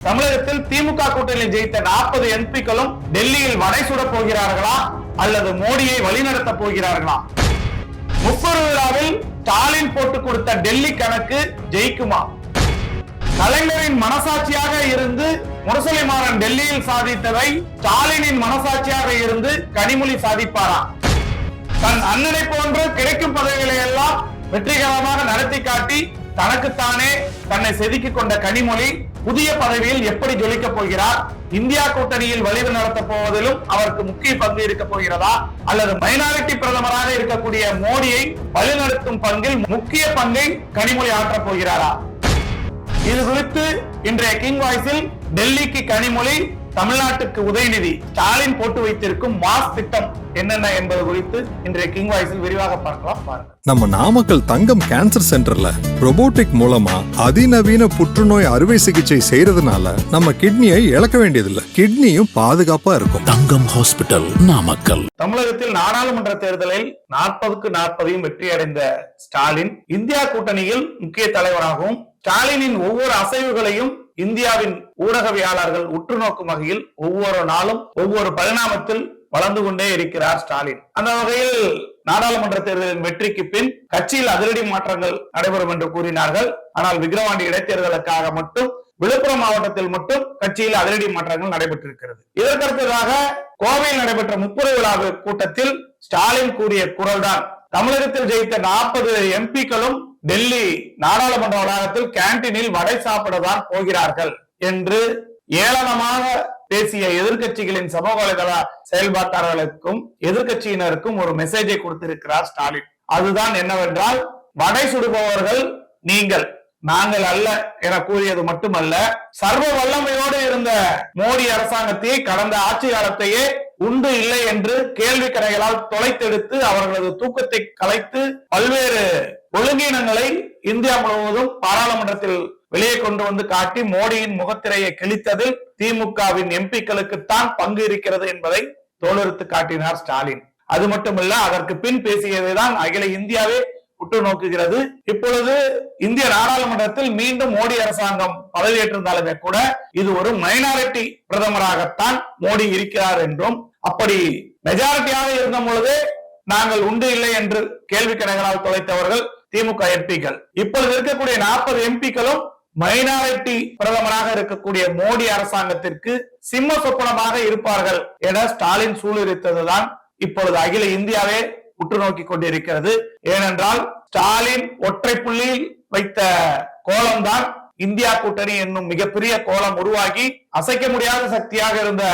தமிழகத்தில் திமுக கூட்டணியில் ஜெயித்த நாற்பது எம்பிக்களும் டெல்லியில் வடை சுட போகிறார்களா அல்லது மோடியை வழிநடத்த போகிறார்களா? முப்பது விழாவில் ஸ்டாலின் போட்டு கொடுத்த டெல்லி கணக்கு ஜெயிக்குமா? கலைஞரின் மனசாட்சியாக இருந்து முரசொலிமாறன் டெல்லியில் சாதித்ததை ஸ்டாலினின் மனசாட்சியாக இருந்து கனிமொழி சாதிப்பாரா? தன் அண்ணனை போன்று கிடைக்கும் பதவிகளை எல்லாம் வெற்றிகரமாக நடத்தி காட்டி தனக்குத்தானே தன்னை செதுக்கிக் கொண்ட கனிமொழி புதிய பதவியில் எப்படி ஜொலிக்க போகிறார்? இந்தியா கூட்டணியில் வலிவு நடத்தப் போவதிலும் அவருக்கு முக்கிய பங்கு இருக்க போகிறதா? அல்லது மைனாரிட்டி பிரதமராக இருக்கக்கூடிய மோடியை வழிநடத்தும் பங்கில் முக்கிய பங்கை கனிமொழி ஆற்றப் போகிறாரா? இது குறித்து இன்றைய கிங் வாய்ஸில் டெல்லிக்கு கனிமொழி தமிழ்நாட்டுக்கு உதயநிதி ஸ்டாலின் போட்டு வைத்திருக்கும் மாஸ் திட்டம் என்னென்ன என்பது குறித்து இன்றைய கிங் வாய்ஸில் விரிவாக பார்க்கலாம். பாருங்கள் நம்ம நாமக்கல் தங்கம் கேன்சர் சென்டர்ல robotic மூலமா அதிநவீன புற்றுநோய் அறுவை சிகிச்சை செய்யறதுனால நம்ம கிட்னியை இழக்க வேண்டியதில்லை. கிட்னியும் பாதுகாப்பா இருக்கும். தங்கம் ஹாஸ்பிட்டல் நாமக்கல். தமிழகத்தில் நாடாளுமன்ற தேர்தலில் நாற்பதுக்கு நாற்பதையும் வெற்றி அடைந்த ஸ்டாலின் இந்தியா கூட்டணியில் முக்கிய தலைவராகவும் ஸ்டாலினின் ஒவ்வொரு அசைவுகளையும் இந்தியாவின் ஊடகவியாளர்கள் உற்று நோக்கும் வகையில் ஒவ்வொரு நாளும் ஒவ்வொரு பரிணாமத்தில் வளர்ந்து கொண்டே இருக்கிறார் ஸ்டாலின். அந்த வகையில் நாடாளுமன்ற தேர்தலின் வெற்றிக்கு பின் கட்சியில் அதிரடி மாற்றங்கள் நடைபெறும் என்று கூறினார்கள். ஆனால் விக்கிரவாண்டி இடைத்தேர்தலுக்காக மட்டும் விழுப்புரம் மாவட்டத்தில் மட்டும் கட்சியில் அதிரடி மாற்றங்கள் நடைபெற்றிருக்கிறது. இதற்கடுத்ததாக கோவையில் நடைபெற்ற முப்பது விழா கூட்டத்தில் ஸ்டாலின் கூறிய குரல்தான் தமிழகத்தில் ஜெயித்த நாற்பது எம்பிக்களும் டெல்லி நாடாளுமன்ற வளாகத்தில் கேண்டீனில் வடை சாப்பிடதான் போகிறார்கள். என்று ஏளனமாக பேசிய எதிர்கட்சிகளின் சமூக வலைதள செயல்பாட்டாளர்களுக்கும் எதிர்க்கட்சியினருக்கும் ஒரு மெசேஜை கொடுத்திருக்கிறார் ஸ்டாலின். அதுதான் என்னவென்றால் வடை சுடுபவர்கள் நீங்கள் நாங்கள் அல்ல என கூறியது மட்டுமல்ல சர்வ வல்லமையோடு இருந்த மோடி அரசாங்கத்தை கடந்த ஆட்சி காலத்தையே உண்டு இல்லை என்று கேள்வி கடைகளால் தொலைத்தெடுத்து அவர்களது தூக்கத்தை கலைத்து பல்வேறு ஒழுங்கீனங்களை இந்தியா முழுவதும் பாராளுமன்றத்தில் வெளியே கொண்டு வந்து காட்டி மோடியின் முகத்திரையை கிழித்ததில் திமுகவின் எம்பிக்களுக்குத்தான் பங்கு இருக்கிறது என்பதை தோலெடுத்து காட்டினார் ஸ்டாலின். அது மட்டுமல்ல அதற்கு பின் பேசியதைதான் அகில இந்தியாவே உற்று நோக்குகிறது. இப்பொழுது இந்திய நாடாளுமன்றத்தில் மீண்டும் மோடி அரசாங்கம் பதவியேற்றிருந்தாலுமே கூட இது ஒரு மைனாரிட்டி பிரதமராகத்தான் மோடி இருக்கிறார் என்றும் அப்படி மெஜாரிட்டியாக இருந்த பொழுது நாங்கள் உண்டு இல்லை என்று கேள்வி கணைகளால் தொலைத்தவர்கள் திமுக எம்பிக்கள். இப்பொழுது இருக்கக்கூடிய நாற்பது எம்பிக்களும் மைனாரிட்டி பிரதமராக இருக்கக்கூடிய மோடி அரசாங்கத்திற்கு சிம்ம சொப்பனமாக இருப்பார்கள் என ஸ்டாலின் சூளுரித்ததுதான் இப்பொழுது அகில இந்தியாவே உற்று நோக்கி கொண்டிருக்கிறது. ஏனென்றால் ஸ்டாலின் ஒற்றை புள்ளியில் வைத்த கோலம்தான் இந்தியா கூட்டணி என்னும் மிகப்பெரிய கோலம் உருவாகி அசைக்க முடியாத சக்தியாக இருந்த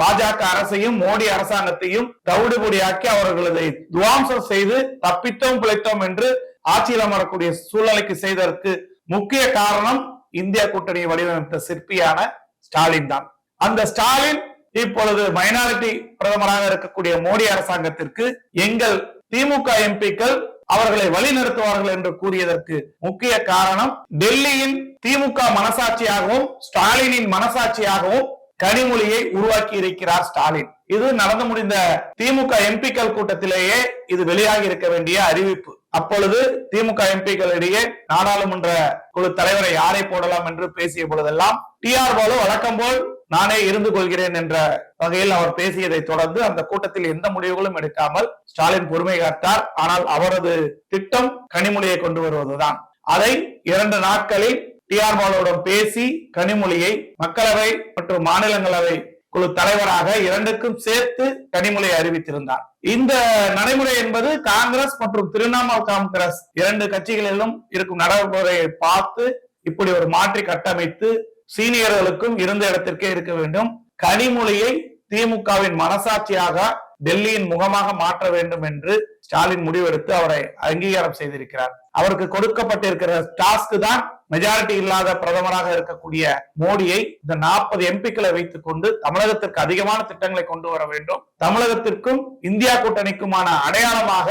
பாஜக அரசையும் மோடி அரசாங்கத்தையும் தவிடுபொடியாக்கி அவர்களதை துவாம்சம் செய்து தப்பித்தோம் பிழைத்தோம் என்று ஆட்சியில் அமரக்கூடிய சூழ்நிலைக்கு செய்ததற்கு முக்கிய காரணம் இந்திய கூட்டணியை வடிவமைத்த சிற்பியான ஸ்டாலின் தான். அந்த ஸ்டாலின் இப்பொழுது மைனாரிட்டி பிரதமராக இருக்கக்கூடிய மோடி அரசாங்கத்திற்கு எங்கள் திமுக எம்பிக்கள் அவர்களை வழிநடத்துவார்கள் என்று கூறியதற்கு முக்கிய காரணம் டெல்லியின் திமுக மனசாட்சியாகவும் ஸ்டாலினின் மனசாட்சியாகவும் கனிமொழியை உருவாக்கி இருக்கிறார் ஸ்டாலின். இது நடந்து முடிந்த திமுக எம்பிக்கள் கூட்டத்திலேயே இது வெளியாகி இருக்க வேண்டிய அறிவிப்பு. அப்பொழுது திமுக எம்பிக்களிடையே நாடாளுமன்ற குழு தலைவரை யாரை போடலாம் என்று பேசிய பொழுதெல்லாம் டி ஆர் பாலு வழக்கம் போல் நானே இருந்து கொள்கிறேன் என்ற வகையில் அவர் பேசியதை தொடர்ந்து அந்த கூட்டத்தில் எந்த முடிவுகளும் எடுக்காமல் ஸ்டாலின் பொறுமை காத்தார். ஆனால் அவரது திட்டம் கனிமொழியை கொண்டு வருவதுதான். அதை இரண்டு நாட்களில் டி ஆர் பாலுடன் பேசி கனிமொழியை மக்களவை மற்றும் மாநிலங்களவை குழு தலைவராக இரண்டுக்கும் சேர்த்து கனிமொழியை அறிவித்திருந்தார். இந்த நடைமுறை என்பது காங்கிரஸ் மற்றும் திரிணாமுல் காங்கிரஸ் இரண்டு கட்சிகளிலும் இருக்கும் நடைமுறையை பார்த்து இப்படி ஒரு மாற்றி கட்டமைத்து சீனியர்களுக்கும் இருந்த இடத்திற்கே இருக்க வேண்டும். கனிமொழியை திமுகவின் மனசாட்சியாக டெல்லியின் முகமாக மாற்ற வேண்டும் என்று ஸ்டாலின் முடிவெடுத்து அவரை அங்கீகாரம் செய்திருக்கிறார். அவருக்கு கொடுக்கப்பட்டிருக்கிற டாஸ்க் தான் மெஜாரிட்டி இல்லாத பிரதமராக இருக்கக்கூடிய மோடியை இந்த நாற்பது எம்பிக்களை வைத்துக் கொண்டு தமிழகத்திற்கு அதிகமான திட்டங்களை கொண்டு வர வேண்டும். தமிழகத்திற்கும் இந்தியா கூட்டணிக்குமான அடையாளமாக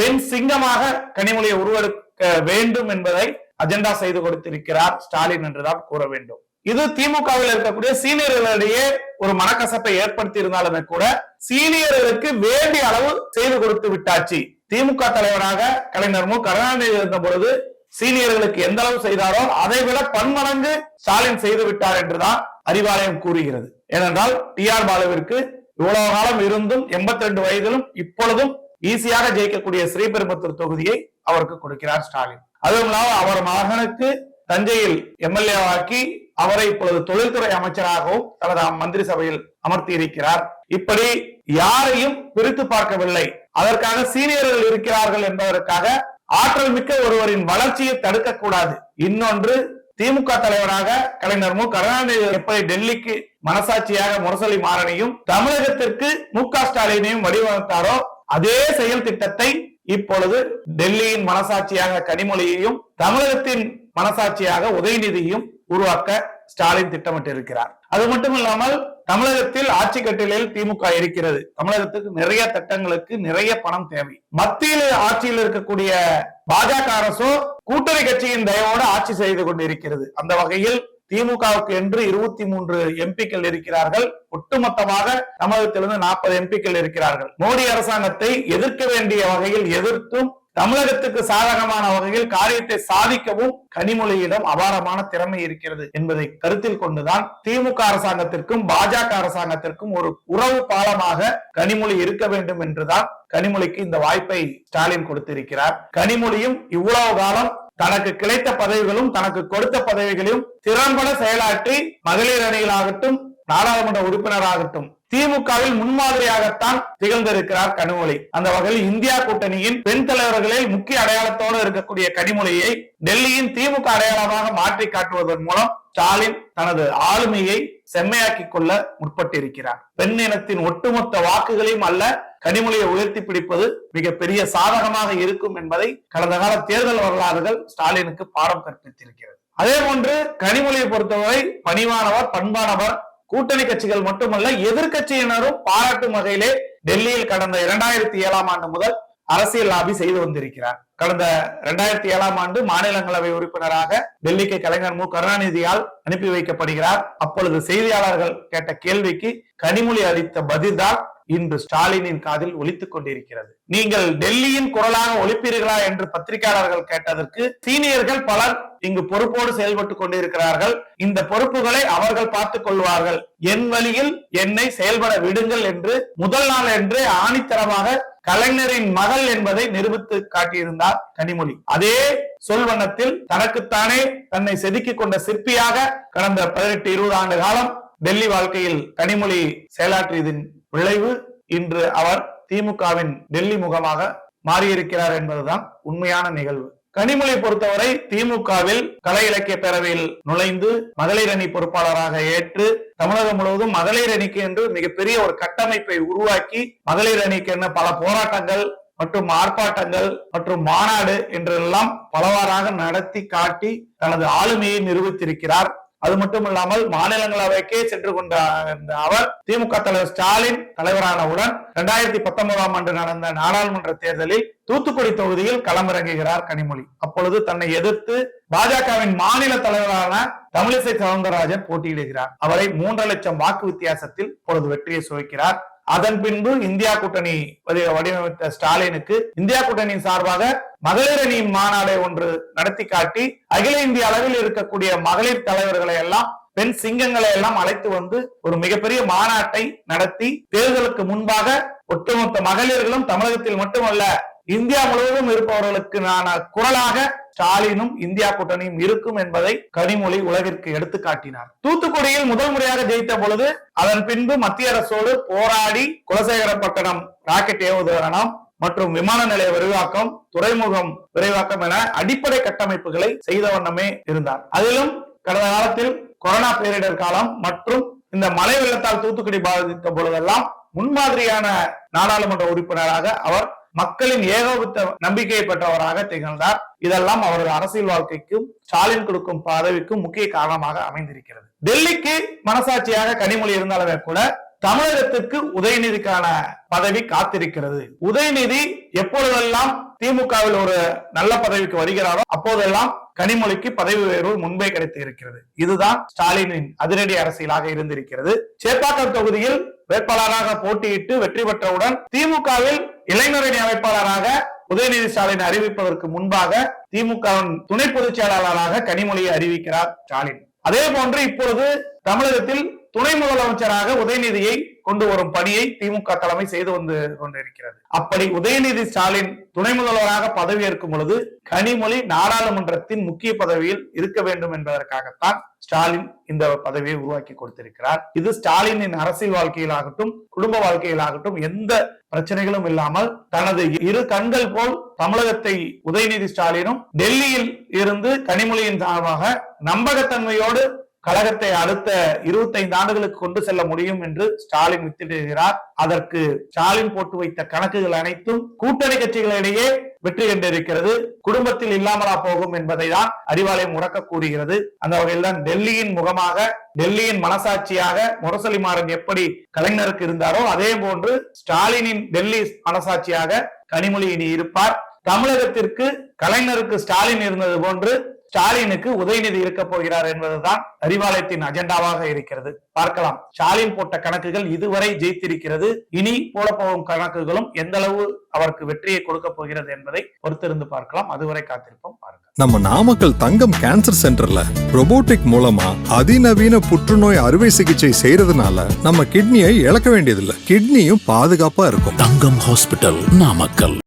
பெண் சிங்கமாக கனிமொழியை உருவெடுக்க வேண்டும் என்பதை அஜெண்டா செய்து கொடுத்திருக்கிறார் ஸ்டாலின் என்றுதான் கூற வேண்டும். இது திமுகவில் இருக்கக்கூடிய சீனியர்களிடையே ஒரு மனக்கசப்பை ஏற்படுத்தி இருந்தாலுமே கூட சீனியர்களுக்கு வேண்டிய அளவு செய்து கொடுத்து விட்டாச்சு. திமுக தலைவராக கலைஞர் மு. கருணாநிதி இருந்த பொழுது சீனியர்களுக்கு எந்த அளவு செய்தாரோ அதை விட பன்மடங்கு ஸ்டாலின் செய்து விட்டார் என்றுதான் அறிவாலயம் கூறுகிறது. ஏனென்றால் டி ஆர் பாலுவிற்கு இவ்வளவு காலம் இருந்தும் எண்பத்தி ரெண்டு வயதிலும் இப்பொழுதும் ஈஸியாக ஜெயிக்கக்கூடிய ஸ்ரீபெரும்புத்தூர் தொகுதியை அவருக்கு கொடுக்கிறார் ஸ்டாலின். அதுவும் இல்லாமல் அவர் மகனுக்கு தஞ்சையில் எம்எல்ஏ ஆக்கி அவரை இப்பொழுது தொழில்துறை அமைச்சராகவும் தனது மந்திரி சபையில் அமர்த்தி இருக்கிறார் இப்படி யாரையும் பிரித்து பார்க்கவில்லை. அதற்காக சீனியர்கள் இருக்கிறார்கள் என்பதற்காக ஆற்றல் மிக்க ஒருவரின் வளர்ச்சியை தடுக்கக்கூடாது. இன்னொன்று திமுக தலைவராக கலைஞர் மு. கருணாநிதி எப்படி டெல்லிக்கு மனசாட்சியாக முரசொலி மாறனையும் தமிழகத்திற்கு மு. க. ஸ்டாலினையும் வடிவமைத்தாரோ அதே செயல் திட்டத்தை இப்பொழுது டெல்லியின் மனசாட்சியாக கனிமொழியையும் தமிழகத்தின் மனசாட்சியாக உதயநிதியையும் உருவாக்க ஸ்டாலின் திட்டமிட்டிருக்கிறார். அது மட்டும் இல்லாமல் தமிழகத்தில் ஆட்சி கட்டிலில் திமுக இருக்கிறது. தமிழகத்துக்கு நிறைய திட்டங்களுக்கு நிறைய பணம் தேவை. மத்தியில் ஆட்சியில் இருக்கக்கூடிய பாஜக அரசோ கூட்டணி கட்சியின் தயவோடு ஆட்சி செய்து கொண்டிருக்கிறது. அந்த வகையில் திமுகவுக்கு என்று இருபத்தி மூன்று எம்பிக்கள் இருக்கிறார்கள். ஒட்டுமொத்தமாக தமிழகத்திலிருந்து நாற்பது எம்பிக்கள் இருக்கிறார்கள். மோடி அரசாங்கத்தை எதிர்க்க வேண்டிய வகையில் எதிர்த்தும் தமிழகத்துக்கு சாதகமான வகையில் காரியத்தை சாதிக்கவும் கனிமொழியிடம் அபாரமான திறமை இருக்கிறது என்பதை கருத்தில் கொண்டுதான் திமுக அரசாங்கத்திற்கும் பாஜக அரசாங்கத்திற்கும் ஒரு உறவு பாலமாக கனிமொழி இருக்க வேண்டும் என்றுதான் கனிமொழிக்கு இந்த வாய்ப்பை ஸ்டாலின் கொடுத்திருக்கிறார். கனிமொழியும் இவ்வளவு காலம் தனக்கு கிடைத்த பதவிகளும் தனக்கு கொடுத்த பதவிகளையும் திறம்பட செயலாற்றி மகளிர் அணிகளாகட்டும் நாடாளுமன்ற உறுப்பினராகட்டும் திமுகவில் முன்மாதிரியாகத்தான் திகழ்ந்திருக்கிறார் கனிமொழி. அந்த வகையில் இந்தியா கூட்டணியின் பெண் தலைவர்களில் முக்கிய அடையாளத்தோடு இருக்கக்கூடிய கனிமொழியை டெல்லியின் திமுக அடையாளமாக மாற்றி காட்டுவதன் மூலம் ஸ்டாலின் தனது ஆளுமையை செம்மையாக்கிக் கொள்ள முற்பட்டிருக்கிறார். பெண் இனத்தின் ஒட்டுமொத்த வாக்குகளையும் அல்ல கனிமொழியை உயர்த்தி பிடிப்பது மிகப்பெரிய சாதகமாக இருக்கும் என்பதை கடந்த கால தேர்தல் வரலாறுகள் ஸ்டாலினுக்கு பாடம் கற்பித்திருக்கிறது. அதே போன்று கனிமொழியை பொறுத்தவரை பணிவானவர் பண்பானவர் கூட்டணி கட்சிகள் மட்டுமல்ல எதிர்கட்சியினரும் பாராட்டும் வகையிலே டெல்லியில் கடந்த இரண்டாயிரத்தி ஏழாம் ஆண்டு முதல் அரசியல் லாபி செய்து வந்திருக்கிறார். கடந்த இரண்டாயிரத்தி ஏழாம் ஆண்டு மாநிலங்களவை உறுப்பினராக டெல்லிக்கு கலைஞர் மு. கருணாநிதியால் அனுப்பி வைக்கப்படுகிறார். அப்பொழுது செய்தியாளர்கள் கேட்ட கேள்விக்கு கனிமொழி அளித்த பதில்தான் இன்று ஸ்டாலினின் காதில் ஒலித்துக் கொண்டிருக்கிறது. நீங்கள் டெல்லியின் குரலாக ஒலிப்பீர்களா என்று பத்திரிகையாளர்கள் கேட்டதற்கு சீனியர்கள் பலர் இங்கு பொறுப்போடு செயல்பட்டுக் கொண்டிருக்கிறார்கள். இந்த பொறுப்புகளை அவர்கள் பார்த்துக் கொள்வார்கள். என் வழியில் என்னை செயல்பட விடுங்கள் என்று முதல் நாள் என்று ஆணித்தரமாக கலைஞரின் மகள் என்பதை நிரூபித்து காட்டியிருந்தார் கனிமொழி. அதே சொல்வண்ணத்தில் தனக்குத்தானே தன்னை செதுக்கிக் கொண்ட சிற்பியாக கடந்த பதினெட்டு இருபது ஆண்டு காலம் டெல்லி வாழ்க்கையில் கனிமொழி செயலாற்றியதின் விளைவு இன்று அவர் திமுகவின் டெல்லி முகமாக மாறியிருக்கிறார் என்பதுதான் உண்மையான நிகழ்வு. கனிமொழி பொறுத்தவரை திமுகவில் கலை இலக்கிய பேரவையில் நுழைந்து மகளிர் அணி பொறுப்பாளராக ஏற்று தமிழகம் முழுவதும் மகளிர் அணிக்கு என்று மிகப்பெரிய ஒரு கட்டமைப்பை உருவாக்கி மகளிர் அணிக்கு என்ன பல போராட்டங்கள் மற்றும் ஆர்ப்பாட்டங்கள் மற்றும் மாநாடு என்றெல்லாம் பலவாறாக நடத்தி காட்டி தனது ஆளுமையை நிரூபித்திருக்கிறார் அது மட்டும் இல்லாமல் மாநிலங்களவைக்கே சென்று கொண்ட அவர் திமுக தலைவர் ஸ்டாலின் தலைவரானவுடன் இரண்டாயிரத்தி பத்தொன்பதாம் ஆண்டு நடந்த நாடாளுமன்ற தேர்தலில் தூத்துக்குடி தொகுதியில் களமிறங்குகிறார் கனிமொழி. அப்பொழுது தன்னை எதிர்த்து பாஜகவின் மாநில தலைவரான தமிழிசை சவுந்தரராஜன் போட்டியிடுகிறார். அவரை மூன்றரை லட்சம் வாக்கு வித்தியாசத்தில் பொழுது வெற்றியை சுவைக்கிறார். அதன் பின்பு இந்தியா கூட்டணி வடிவமைத்த ஸ்டாலினுக்கு இந்தியா கூட்டணியின் சார்பாக மகளிர் அணி மாநாடை ஒன்று நடத்தி காட்டி அகில இந்திய அளவில் இருக்கக்கூடிய மகளிர் தலைவர்களை எல்லாம் பெண் சிங்கங்களை எல்லாம் அழைத்து வந்து ஒரு மிகப்பெரிய மாநாட்டை நடத்தி தேர்தலுக்கு முன்பாக ஒட்டுமொத்த மகளிர்களும் தமிழகத்தில் மட்டுமல்ல இந்தியா முழுவதும் இருப்பவர்களுக்கு நான குரலாக ஸ்டாலினும் இந்தியா கூட்டணியும் இருக்கும் என்பதை கனிமொழி உலகிற்கு எடுத்து காட்டினார். தூத்துக்குடியில் முதல் முறையாக ஜெயித்த பொழுது அதன் பின்பு மத்திய அரசோடு போராடி குலசேகரப்பட்டணம் ராக்கெட் ஏவுதளம் மற்றும் விமான நிலைய விரிவாக்கம் துறைமுகம் விரைவாக்கம் என அடிப்படை கட்டமைப்புகளை செய்த வண்ணமே இருந்தார். அதிலும் கடந்த காலத்தில் கொரோனா பேரிடர் காலம் மற்றும் இந்த மழை வெள்ளத்தால் தூத்துக்குடி பாதித்த பொழுதெல்லாம் முன்மாதிரியான நாடாளுமன்ற உறுப்பினராக அவர் மக்களின் ஏகோபித்த நம்பிக்கையை பெற்றவராக திகழ்ந்தார். இதெல்லாம் அவரது அரசியல் வாழ்க்கைக்கும் ஸ்டாலின் கொடுக்கும் பதவிக்கும் முக்கிய காரணமாக அமைந்திருக்கிறது. டெல்லிக்கு மனசாட்சியாக கனிமொழி இருந்தாலுமே கூட தமிழகத்திற்கு உதயநிதிக்கான பதவி காத்திருக்கிறது. உதயநிதி எப்பொழுதெல்லாம் திமுகவில் ஒரு நல்ல பதவிக்கு வருகிறாரோ அப்போதெல்லாம் கனிமொழிக்கு பதவி உயர்வு முன்பே கிடைத்து இருக்கிறது இதுதான் ஸ்டாலினின் அதிரடி அரசியலாக இருந்திருக்கிறது. சேப்பாக்கம் தொகுதியில் வேட்பாளராக போட்டியிட்டு வெற்றி பெற்றவுடன் திமுகவில் இளைஞரணி அமைப்பாளராக உதயநிதி ஸ்டாலின் அறிவிப்பதற்கு முன்பாக திமுகவின் துணை பொதுச் செயலாளராக கனிமொழியை அறிவிக்கிறார் ஸ்டாலின். அதே போன்று இப்பொழுது தமிழகத்தில் துணை முதலமைச்சராக உதயநிதியை கொண்டு வரும் பணியை திமுக தலைமை செய்து வந்து கொண்டிருக்கிறது. அப்படி உதயநிதி ஸ்டாலின் துணை முதல்வராக பதவியேற்கும் பொழுது கனிமொழி நாடாளுமன்றத்தின் முக்கிய பதவியில் இருக்க வேண்டும் என்பதற்காகத்தான் ஸ்டாலின் இந்த பதவியை உருவாக்கி கொடுத்திருக்கிறார். இது ஸ்டாலினின் அரசியல் வாழ்க்கையிலாகட்டும் குடும்ப வாழ்க்கையிலாகட்டும் எந்த பிரச்சனைகளும் இல்லாமல் தனது இரு கண்கள் போல் தமிழகத்தை உதயநிதி ஸ்டாலினும் டெல்லியில் இருந்து கனிமொழியின் சார்பாக நம்பகத்தன்மையோடு கழகத்தை அடுத்த 25 ஆண்டுகளுக்கு கொண்டு செல்ல முடியும் என்று ஸ்டாலின் வித்திடுகிறார். அதற்கு ஸ்டாலின் போட்டு வைத்த கணக்குகள் அனைத்தும் கூட்டணி கட்சிகளிடையே வெற்றி கண்டிருக்கிறது. குடும்பத்தில் இல்லாமலா போகும் என்பதை தான் அறிவாலயம் உறக்க கூறுகிறது. அந்த வகையில் தான் டெல்லியின் முகமாக டெல்லியின் மனசாட்சியாக முரசொலி மாறன் எப்படி கலைஞருக்கு இருந்தாரோ அதே போன்று ஸ்டாலினின் டெல்லி மனசாட்சியாக கனிமொழி இனி இருப்பார் தமிழகத்திற்கு கலைஞருக்கு ஸ்டாலின் இருந்தது போன்று ஸ்டாலினுக்கு உதயநிதி இருக்க போகிறார் என்பதுதான் அறிவாலயத்தின் அஜெண்டாவாக இருக்கிறது. பார்க்கலாம். ஸ்டாலின் போட்ட கணக்குகள் இதுவரை ஜெயித்திருக்கிறது. இனி போகும் கணக்குகளும் எந்த அளவு அவருக்கு வெற்றியை கொடுக்க போகிறது என்பதை பொறுத்திருந்து பார்க்கலாம். அதுவரை காத்திருப்போம். பாருங்க. நம்ம நாமக்கல் தங்கம் கேன்சர் சென்டர்ல robotic மூலமா அதிநவீன புற்றுநோய் அறுவை சிகிச்சை செய்யறதுனால நம்ம கிட்னியை இழக்க வேண்டியதில்லை. கிட்னியும் பாதுகாப்பா இருக்கும். தங்கம் ஹாஸ்பிட்டல் நாமக்கல்.